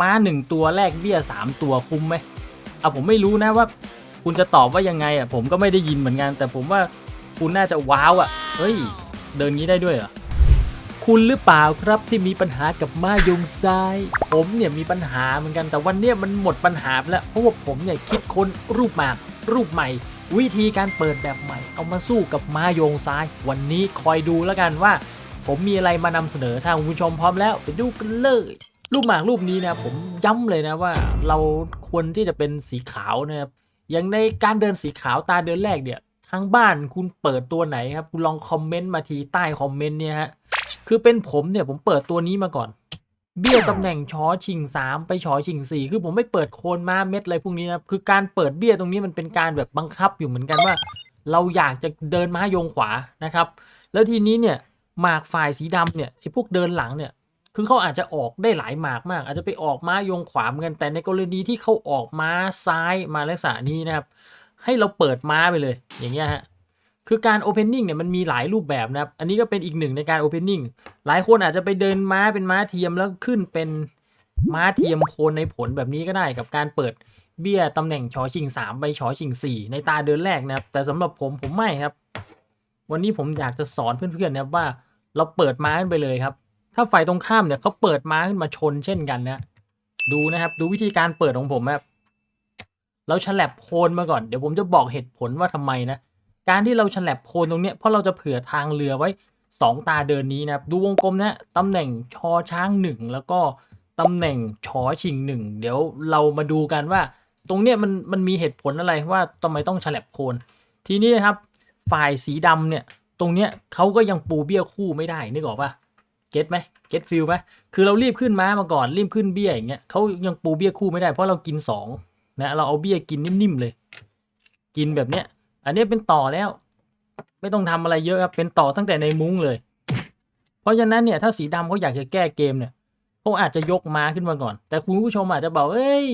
ม้าหนึ่งตัวแลกเบี้ยสามตัวคุ้มไหมเอาผมไม่รู้นะว่า คุณจะตอบว่ายังไงอะผมก็ไม่ได้ยินเหมือนกัน แต่ผมว่าคุณน่าจะว้าวอะเฮ้ย เดินงี้ได้ด้วยเหรอคุณหรือเปล่าครับที่มีปัญหากับม้ายงซ้าย ผมเนี่ยมีปัญหาเหมือนกันแต่วันเนี้ยมันหมดปัญหาแล้วเพราะว่าผมเนี่ยคิดค้นรูปหมากรูปใหม่ วิธีการเปิดแบบใหม่ เอามาสู้กับม้ายงซ้าย วันนี้คอยดูแล้วกันว่า ผมมีอะไรมานำเสนอถ้าคุณผู้ชมพร้อมแล้วไปดูกันเลย รูปหมากรูปนี้นะผมย้ำเลยนะว่าเราควรที่จะเป็นสีขาวนะครับอย่างในการเดินสีขาวตาเดินแรกเนี่ยทางบ้านคุณเปิดตัวไหนครับ คุณลองคอมเมนต์มาทีใต้คอมเมนต์เนี่ยฮะคือเป็นผมเนี่ยผมเปิดตัวนี้มาก่อน เบี้ยวตำแหน่งชอชิงสามไปชอชิงสี่คือผมไม่เปิดโคนมาเม็ดอะไรพวกนี้นะคือการเปิดเบี้ยตรงนี้มันเป็นการแบบบังคับอยู่เหมือนกันว่า เราอยากจะเดินม้าโยงขวานะครับ แล้วทีนี้เนี่ยหมากฝ่ายสีดำเนี่ยไอ้พวกเดินหลังเนี่ย คือเขาอาจจะออกได้หลายหมากมาก อาจจะไปออกม้ายงขวาเหมือนกันแต่ในกรณีที่เขาออกม้าซ้ายมาลักษณะนี้นะครับ ให้เราเปิดม้าไปเลยอย่างเงี้ยฮะคือการ Opening เนี่ยมันมีหลายรูปแบบนะครับ อันนี้ก็เป็นอีกหนึ่งในการ Opening หลายคนอาจจะไปเดินม้าเป็นม้าเทียมแล้วขึ้นเป็นม้าเทียมโคนในผลแบบนี้ก็ได้กับการเปิดเบี้ยตำแหน่งชอชิง 3 ไปชอชิง 4 ในตาเดินแรกนะครับ แต่สำหรับผมผมไม่ครับ วันนี้ผมอยากจะสอนเพื่อนๆนะครับว่าเราเปิดม้าขึ้นไปเลยครับ ถ้าฝ่ายตรงข้ามเนี่ยเขาเปิดม้าขึ้นมาชนเช่นกันนะดูนะครับ ดูวิธีการเปิดของผมครับเราฉลับโคนมาก่อนเดี๋ยวผมจะบอกเหตุผลว่าทำไมนะการที่เราฉลับโคนตรงเนี้ยเพราะเราจะเผื่อทางเรือไว้ 2 ตาเดินนี้นะครับดูวงกลมนะตำแหน่งชอช้างหนึ่งแล้วก็ตำแหน่งชอชิงหนึ่งเดี๋ยวเรามาดูกันว่า ตรงเนี้ยมันมันมีเหตุผลอะไรว่าทำไมต้องฉลับโคน ทีนี้นะครับฝ่ายสีดำเนี่ยตรงเนี้ยเขาก็ยังปูเบี้ยคู่ไม่ได้นึกออกปะ เก็ตไหมเก็ตฟิลไหมคือเรารีบขึ้นม้ามาก่อนรีบขึ้นเบี้ยอย่างเงี้ยเขายังปูเบี้ยคู่ไม่ได้เพราะเรากินสองนะเราเอาเบี้ยกินนิ่มๆเลย กินแบบเนี้ย อันนี้เป็นต่อแล้ว ไม่ต้องทำอะไรเยอะครับเป็นต่อตั้งแต่ในมุ้งเลย เพราะฉะนั้นเนี่ยถ้าสีดำเขาอยากจะแก้เกมเนี่ยเขาอาจจะยกม้าขึ้นมาก่อน แต่คุณผู้ชมอาจจะบอกเอ้ย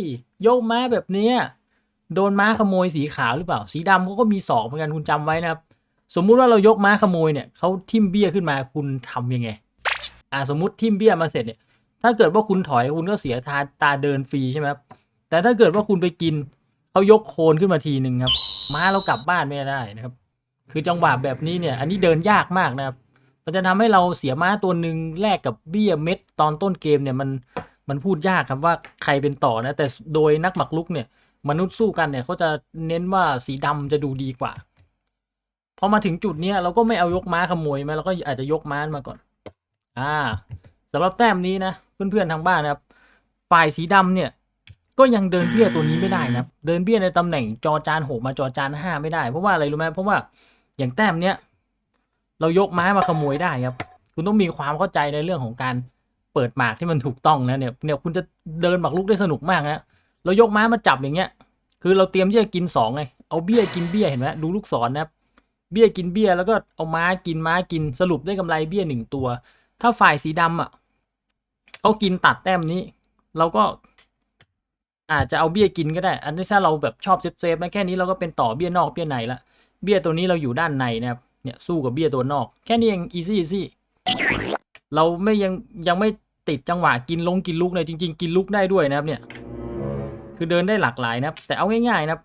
ยกม้าแบบเนี้ยโดนม้าขโมยสีขาวหรือเปล่า สีดำเขาก็มีสองเหมือนกันคุณจำไว้นะครับ สมมุติว่าเรายกม้าขโมยเนี่ยเขาทิมเบี้ยขึ้นมาคุณทำยังไง อ่าสมมติทิมเบี้ยมาเสร็จเนี่ย ถ้าเกิดว่าคุณถอยคุณก็เสียตาตาเดินฟรีใช่ไหมครับ แต่ถ้าเกิดว่าคุณไปกินเขายกโคนขึ้นมาทีหนึ่งครับ ม้าเรากลับบ้านไม่ได้นะครับ คือจังหวะแบบนี้เนี่ย อันนี้เดินยากมากนะครับ มันจะทำให้เราเสียม้าตัวหนึ่งแลกกับเบี้ยเม็ดตอนต้นเกมเนี่ยมันมันพูดยากครับว่าใครเป็นต่อนะ แต่โดยนักหมักลุกเนี่ย มนุษย์สู้กันเนี่ยเขาจะเน้นว่าสีดำจะดูดีกว่าพอมาถึงจุดเนี้ยเราก็ไม่เอายกม้าขโมยไหมเราก็อาจจะยกม้ามาก่อน อ่าสำหรับแต้มนี้นะเพื่อนๆทางบ้านนะครับ ฝ่ายสีดำเนี่ย ก็ยังเดินเบี้ยตัวนี้ไม่ได้นะเดินเบี้ยในตำแหน่งจอจานหกมาจอจานห้าไม่ได้ เพราะว่าอะไรรู้ไหมเพราะว่าอย่างแต้มเนี้ยเรายกไม้มาขโมยได้ครับ คุณต้องมีความเข้าใจในเรื่องของการเปิดหมากที่มันถูกต้องนะเนี่ยเนี่ยคุณจะเดินหมากลุกได้สนุกมากนะเรายกไม้มาจับอย่างเงี้ย คือเราเตรียมที่จะกินสองไงเอาเบี้ยกินเบี้ยเห็นไหมดูลูกศรนะครับเบี้ยกินเบี้ยแล้วก็เอาม้ากินม้ากินสรุปได้กำไรเบี้ยหนึ่งตัว ถ้าฝ่ายสีดำอะเขากินตัดแต้มนี้ เราก็อาจจะเอาเบี้ยกินก็ได้ อันนี้ถ้าเราแบบชอบเซฟเซฟนะแค่นี้เราก็เป็นต่อเบี้ยนอกเบี้ยในละ เบี้ยตัวนี้เราอยู่ด้านในนะครับ เนี่ยสู้กับเบี้ยตัวนอก แค่นี้เองอีซี่อีซี่เราไม่ยังยังไม่ติดจังหวะกินลงกินลุกเลยจริง ๆ กินลุกได้ด้วยนะครับ เนี่ย คือเดินได้หลากหลายนะครับ แต่เอาง่าย ๆ นะครับ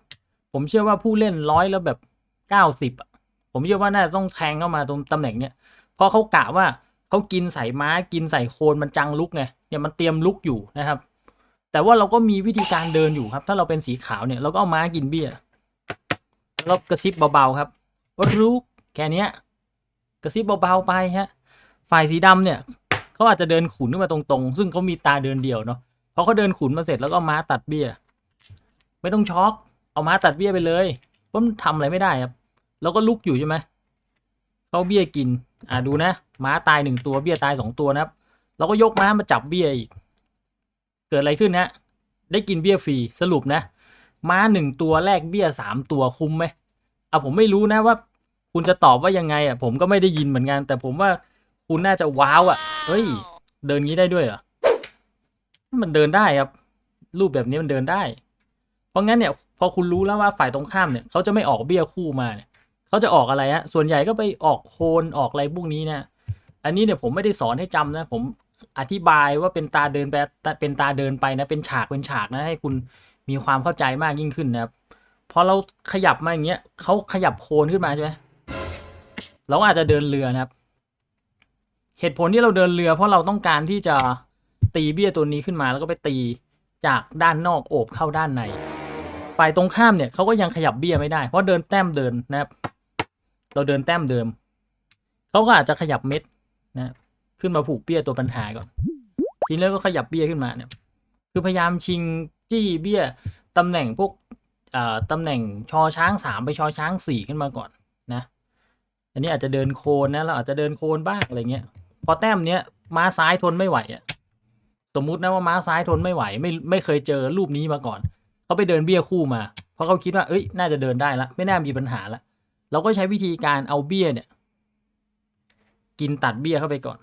ผมเชื่อว่าผู้เล่นร้อยแล้วแบบเก้าสิบผมเชื่อว่าน่าจะต้องแทงเข้ามาตรงตำแหน่งเนี้ยเพราะเขากะว่า เขากินใส่ม้ากินใส่โคนมันจังลุกไงเนี่ยมันเตรียมลุกอยู่นะครับ แต่ว่าเราก็มีวิธีการเดินอยู่ครับ ถ้าเราเป็นสีขาวเนี่ยเราก็เอาม้ากินเบี้ยแล้วกระซิบเบาๆครับว่ารู้แค่นี้กระซิบเบาๆไปฮะฝ่ายสีดำเนี่ยเขาอาจจะเดินขุนขึ้นมาตรงๆ ซึ่งเขามีตาเดินเดียวเนาะพอเขาเดินขุนมาเสร็จแล้วก็ม้าตัดเบี้ย ไม่ต้องช็อกเอาม้าตัดเบี้ยไปเลยเพราะมันทำอะไรไม่ได้ครับเราก็ลุกอยู่ใช่ไหมเขาเบี้ยกิน อ่าดูนะ ม้าตายหนึ่งตัวเบี้ยตายสองตัวนะครับ เราก็ยกม้ามาจับเบี้ยอีก เกิดอะไรขึ้นนะ ได้กินเบี้ยฟรีสรุปนะ ม้าหนึ่งตัวแลกเบี้ยสามตัวคุ้มไหมอะผมไม่รู้นะว่า คุณจะตอบว่ายังไงอะผมก็ไม่ได้ยินเหมือนกัน แต่ผมว่าคุณน่าจะว้าวอะเฮ้ย เดินงี้ได้ด้วยเหรอมันเดินได้ครับ รูปแบบนี้มันเดินได้ เพราะงั้นเนี่ย พอคุณรู้แล้วว่าฝ่ายตรงข้ามเนี่ยเขาจะไม่ออกเบี้ยคู่มาเนี่ย เขาจะออกอะไรฮะส่วนใหญ่ก็ไปออกโคนออกอะไรพวกนี้นะ อันนี้เนี่ยผมไม่ได้สอนให้จำนะ ผมอธิบายว่าเป็นตาเดินไปเป็นตาเดินไปนะ เป็นฉากเป็นฉากนะให้คุณมีความเข้าใจมากยิ่งขึ้นนะครับพอเราขยับมาอย่างเงี้ยเขาขยับโคนขึ้นมาใช่ไหมเราอาจจะเดินเรือนะครับ เหตุผลที่เราเดินเรือเพราะเราต้องการที่จะตีเบี้ยตัวนี้ขึ้นมาแล้วก็ไปตีจากด้านนอกโอบเข้าด้านในฝ่ายตรงข้ามเนี่ยเขาก็ยังขยับเบี้ยไม่ได้เพราะเดินแต้มเดินนะครับ เราเดินแต้มเดิม เขาก็อาจจะขยับเม็ดนะขึ้นมาผูกเบี้ยตัวปัญหาก่อนทีนี้ก็ขยับเบี้ยขึ้นมาเนี่ย คือพยายามชิงจี้เบี้ยตำแหน่งพวกตำแหน่งชอช้างสามไปชอช้างสี่ขึ้นมาก่อนนะ อันนี้อาจจะเดินโคนนะเราอาจจะเดินโคนบ้างอะไรเงี้ย พอแต้มเนี้ยม้าซ้ายทนไม่ไหวอะสมมุตินะว่าม้าซ้ายทนไม่ไหว ไม่ไม่เคยเจอรูปนี้มาก่อนเขาไปเดินเบี้ยคู่มา เพราะเขาคิดว่าเอ้ยน่าจะเดินได้ละไม่น่ามีปัญหาละ เราก็ใช้วิธีการเอาเบี้ยเนี่ย กินตัดเบี้ยเข้าไปก่อน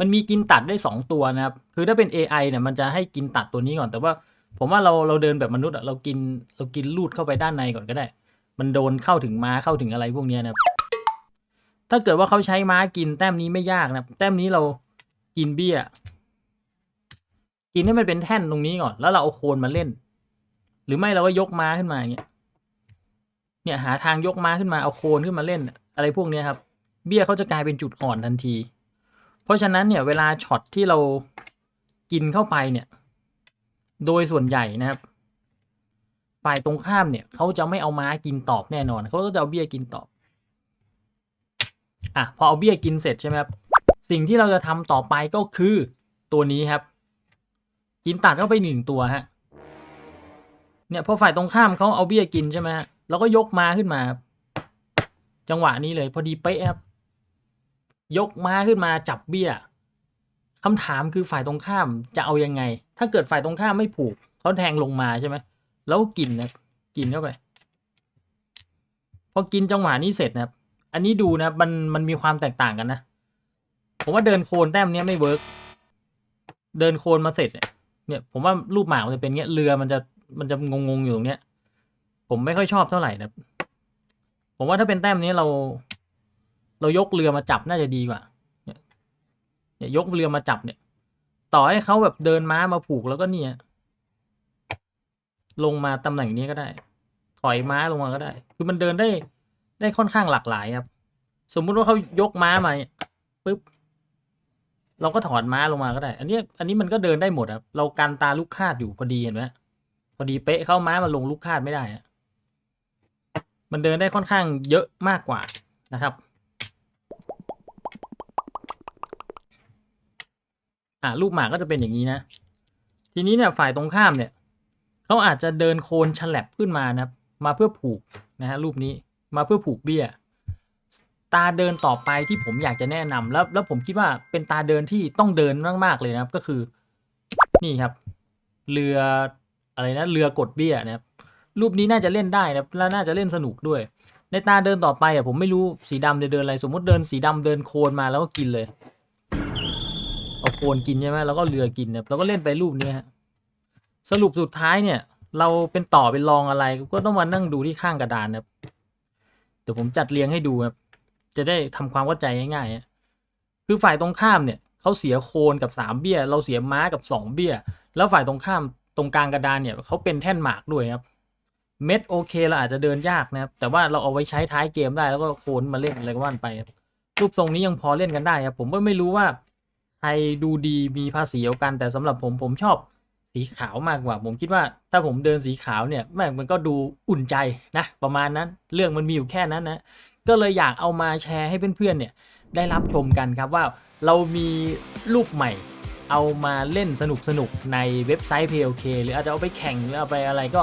มันมีกินตัดได้สองตัวนะครับ คือถ้าเป็น AI เนี่ยมันจะให้กินตัดตัวนี้ก่อน แต่ว่าผมว่าเราเราเดินแบบมนุษย์อะเรากินเรากินลูดเข้าไปด้านในก่อนก็ได้ มันโดนเข้าถึงม้าเข้าถึงอะไรพวกเนี้ยนะครับถ้าเกิดว่าเขาใช้ม้ากินแต้มนี้ไม่ยากนะครับแต้มนี้เรากินเบี้ย กินให้มันเป็นแท่นตรงนี้ก่อน แล้วเราเอาโคนมาเล่น หรือไม่เราก็ยกม้าขึ้นมาอย่างเงี้ย เนี่ยหาทางยกม้าขึ้นมาเอาโคนขึ้นมาเล่น อะไรพวกเนี้ยครับ เบี้ยเขาจะกลายเป็นจุดอ่อนทันที เพราะฉะนั้นเนี่ยเวลาช็อตที่เรากินเข้าไปเนี่ย โดยส่วนใหญ่นะครับฝ่ายตรงข้ามเนี่ยเขาจะไม่เอาม้ากินตอบแน่นอนเขาก็จะเอาเบี้ยกินตอบอะพอเอาเบี้ยกินเสร็จใช่ไหมครับสิ่งที่เราจะทำต่อไปก็คือตัวนี้ครับ กินตัดเข้าไปหนึ่งตัวฮะเนี่ยพอฝ่ายตรงข้ามเขาเอาเบี้ยกินใช่ไหมฮะ เราก็ยกมาขึ้นมาครับจังหวะนี้เลย พอดีเป๊ะครับยกมาขึ้นมาจับเบี้ยคำถามคือฝ่ายตรงข้ามจะเอายังไง ถ้าเกิดฝ่ายตรงข้ามไม่ผูกเขาแทงลงมาใช่ไหมแล้วกินนะกินเข้าไปพอกินจังหวะนี้เสร็จนะครับ อันนี้ดูนะมันมันมีความแตกต่างกันนะผมว่าเดินโคนแต้มเนี้ยไม่เวิร์กเดินโคนมาเสร็จเนี่ยผมว่ารูปหมากมันจะเป็นเงี้ยเรือมันจะมันจะงงๆอยู่ตรงเนี้ย ผมไม่ค่อยชอบเท่าไหร่นะผมว่าถ้าเป็นแต้มนี้เรา เรายกเรือมาจับน่าจะดีกว่าเนี่ยยกเรือมาจับเนี่ย ต่อให้เขาแบบเดินม้ามาผูกแล้วก็เนี่ย ลงมาตำแหน่งนี้ก็ได้ ถอยม้าลงมาก็ได้ คือมันเดินได้ได้ค่อนข้างหลากหลายครับ สมมุติว่าเขายกม้ามาเนี่ยปุ๊บเราก็ถอนม้าลงมาก็ได้ อันนี้อันนี้มันก็เดินได้หมดครับ เราการตาลูกคาดอยู่พอดีเห็นไหมพอดีเป๊ะเข้าม้ามาลงลูกคาดไม่ได้อะ มันเดินได้ค่อนข้างเยอะมากกว่านะครับอ่าลูกหมากก็จะเป็นอย่างนี้นะ ทีนี้เนี่ยฝ่ายตรงข้ามเนี่ยเขาอาจจะเดินโคนฉลับขึ้นมานะครับ มาเพื่อผูกนะฮะรูปนี้มาเพื่อผูกเบี้ย ตาเดินต่อไปที่ผมอยากจะแนะนำแล้วแล้วผมคิดว่าเป็นตาเดินที่ต้องเดินมากๆเลยนะครับก็คือ นี่ครับ เรืออะไรนะเรือกดเบี้ยนะครับ รูปนี้น่าจะเล่นได้นะแล้วน่าจะเล่นสนุกด้วย ในตาเดินต่อไปอะผมไม่รู้สีดำจะเดินอะไร สมมติเดินสีดำเดินโคนมาแล้วก็กินเลยเอาโคนกินใช่ไหมแล้วก็เรือกินเนี่ยเราก็เล่นไปรูปนี้ฮะสรุปสุดท้ายเนี่ย เราเป็นต่อเป็นรองอะไร ก็ต้องมานั่งดูที่ข้างกระดานนะครับเดี๋ยวผมจัดเรียงให้ดูครับจะได้ทำความเข้าใจง่ายๆคือฝ่ายตรงข้ามเนี่ยเขาเสียโคนกับสามเบี้ย เราเสียม้ากับสองเบี้ย แล้วฝ่ายตรงข้ามตรงกลางกระดานเนี่ยเขาเป็นแท่นหมากด้วยครับ เม็ดโอเคเราอาจจะเดินยากนะครับ แต่ว่าเราเอาไว้ใช้ท้ายเกมได้แล้วก็โคนมาเล่นอะไรก็ว่านไปรูปทรงนี้ยังพอเล่นกันได้ครับ ผมก็ไม่รู้ว่าใครดูดีมีภาษีเอากัน แต่สำหรับผมผมชอบสีขาวมากกว่า ผมคิดว่าถ้าผมเดินสีขาวเนี่ยแม่งมันก็ดูอุ่นใจนะ ประมาณนั้น เรื่องมันมีอยู่แค่นั้นนะ ก็เลยอยากเอามาแชร์ให้เพื่อนๆเนี่ยได้รับชมกันครับว่าเรามีรูปใหม่เอามาเล่นสนุกๆในเว็บไซต์ PLK หรืออาจจะเอาไปแข่งหรือเอาไปอะไรก็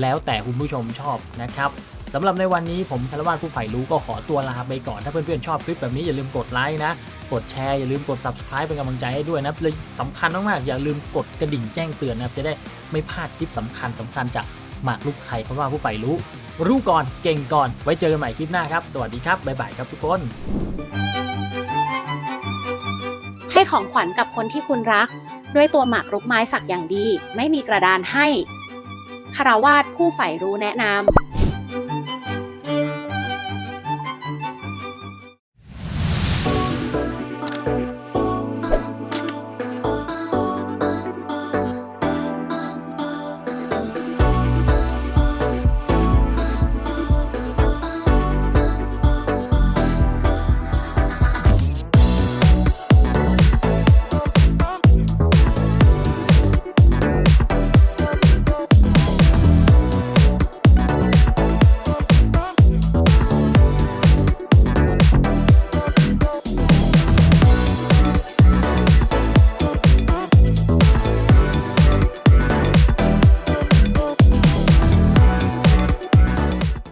แล้วแต่คุณผู้ชมชอบนะครับสำหรับในวันนี้ผมคารวาสผู้ใฝ่รู้ก็ขอตัวลาไปก่อน ถ้าเพื่อนๆชอบคลิปแบบนี้อย่าลืมกดไลค์นะ กดแชร์อย่าลืมกด subscribe เป็นกำลังใจให้ด้วยนะเลยสำคัญมากๆอย่าลืมกดกระดิ่งแจ้งเตือนนะครับจะได้ไม่พลาดคลิปสำคัญสำคัญจากหมากลูกไข่เพรว่าผู้ใฝ่รู้ รู้ก่อนเก่งก่อน ไว้เจอกันใหม่คลิปหน้าครับ สวัสดีครับบ๊ายบายครับทุกคน ให้ของขวัญกับคนที่คุณรัก ด้วยตัวหมากรุกไม้สักอย่างดี ไม่มีกระดานให้ คาราวาสผู้ใฝ่รู้แนะนำ